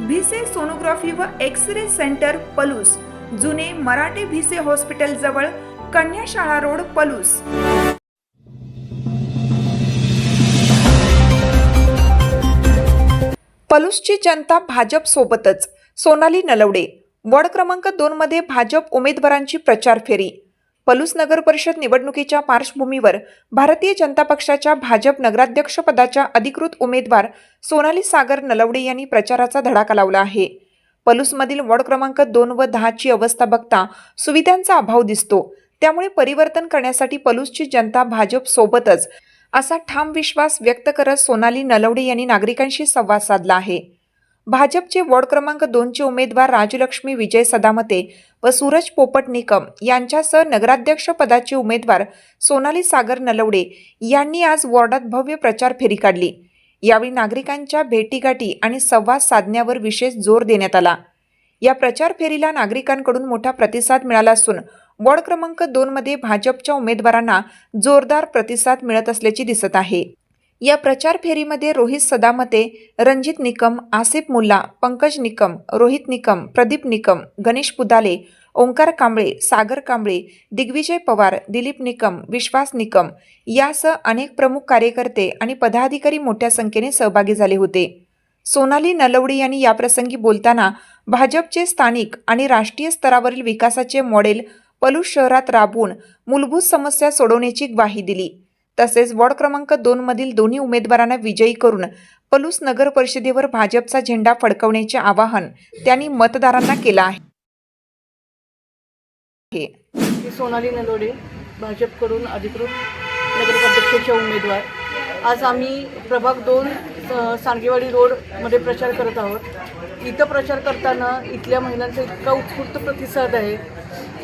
Bhise sonography व X ray centre Palus. जुने Marathe Bhise hospital जवळ कन्याशाळा रोड पलूस. पलूसची जनता भाजप सोबतच. सोनाली नलवडे. वॉर्ड क्रमांक दोन मध्ये भाजप उमेदवारांची प्रचार फेरी. पलूस नगर परिषद निवडणुकीच्या पार्श्वभूमीवर भारतीय जनता पक्षाच्या भाजप नगराध्यक्षपदाच्या अधिकृत उमेदवार सोनाली सागर नलवडे यांनी प्रचाराचा धडाका लावला आहे. पलूसमधील वॉर्ड क्रमांक दोन व दहाची अवस्था बघता सुविधांचा अभाव दिसतो. त्यामुळे परिवर्तन करण्यासाठी पलूसची जनता भाजप सोबतच असा ठाम विश्वास व्यक्त करत सोनाली नलवडे यांनी नागरिकांशी संवाद साधला आहे. भाजपचे वॉर्ड क्रमांक दोनचे उमेदवार राजलक्ष्मी विजय सदामते व सूरज पोपट निकम यांच्यासह नगराध्यक्ष पदाचे उमेदवार सोनाली सागर नलवडे यांनी आज वॉर्डात भव्य प्रचार फेरी काढली. यावेळी नागरिकांच्या भेटीगाठी आणि संवाद साधण्यावर विशेष जोर देण्यात आला. या प्रचार फेरीला नागरिकांकडून मोठा प्रतिसाद मिळाला असून वॉर्ड क्रमांक दोनमध्ये भाजपच्या उमेदवारांना जोरदार प्रतिसाद मिळत असल्याचे दिसत आहे. या प्रचार फेरीमध्ये रोहित सदामते रणजित निकम आसिफ मुल्ला पंकज निकम रोहित निकम प्रदीप निकम गणेश पुदाले ओंकार कांबळे सागर कांबळे दिग्विजय पवार दिलीप निकम विश्वास निकम यासह अनेक प्रमुख कार्यकर्ते आणि पदाधिकारी मोठ्या संख्येने सहभागी झाले होते. सोनाली नलवडे यांनी याप्रसंगी बोलताना भाजपचे स्थानिक आणि राष्ट्रीय स्तरावरील विकासाचे मॉडेल पलूस शहरात राबवून मूलभूत समस्या सोडवण्याची ग्वाही दिली. तसेच वॉर्ड क्रमांक दोन मधील दोन्ही उमेदवारांना विजयी करून पलूस नगर परिषदेवर भाजपचा झेंडा फडकवण्याचे आवाहन त्यांनी मतदारांना केलं आहे. सोनाली नलोडे भाजपकडून अधिकृत नगराध्यक्षाचे उमेदवार. आज आम्ही प्रभाग दोन सांगेवाडी रोडमध्ये प्रचार करत आहोत. इथं प्रचार करताना इथल्या महिलांचा इतका उत्स्फूर्त प्रतिसाद आहे.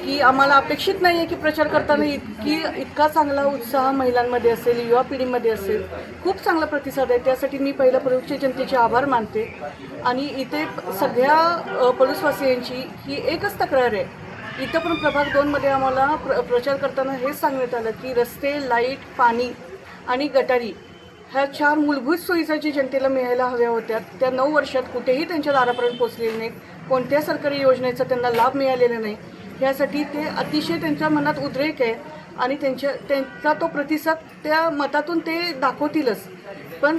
की आम्हाला अपेक्षित नाही आहे की प्रचार करताना इतकी इतका चांगला उत्साह महिलांमध्ये असेल युवा पिढीमध्ये असेल. खूप चांगला प्रतिसाद आहे. त्यासाठी मी पहिल्या प्रयोगच्या जनतेचे आभार मानते. आणि इथे सगळ्या पोलीसवासियांची ही एकच तक्रार आहे. इथं पण प्रभाग दोनमध्ये आम्हाला प्र प्रचार करताना हेच सांगण्यात आलं की रस्ते लाइट पाणी आणि गटारी ह्या चार मूलभूत सोयीचा जी जनतेला मिळायला हव्या होत्या त्या नऊ वर्षात कुठेही त्यांच्या दारापर्यंत पोचलेले नाहीत. कोणत्या सरकारी योजनेचा त्यांना लाभ मिळालेला नाही. यासाठी ते अतिशय त्यांच्या मनात उद्रेक आहे आणि त्यांच्या त्यांचा तो प्रतिसाद त्या मतातून ते दाखवतीलच. पण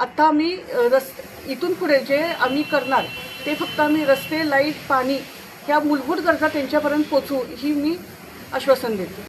आत्ता आम्ही रस इथून पुढे जे आम्ही करणार ते फक्त आम्ही रस्ते लाइट पाणी ह्या मूलभूत गरजा त्यांच्यापर्यंत पोचवू ही मी आश्वासन देते.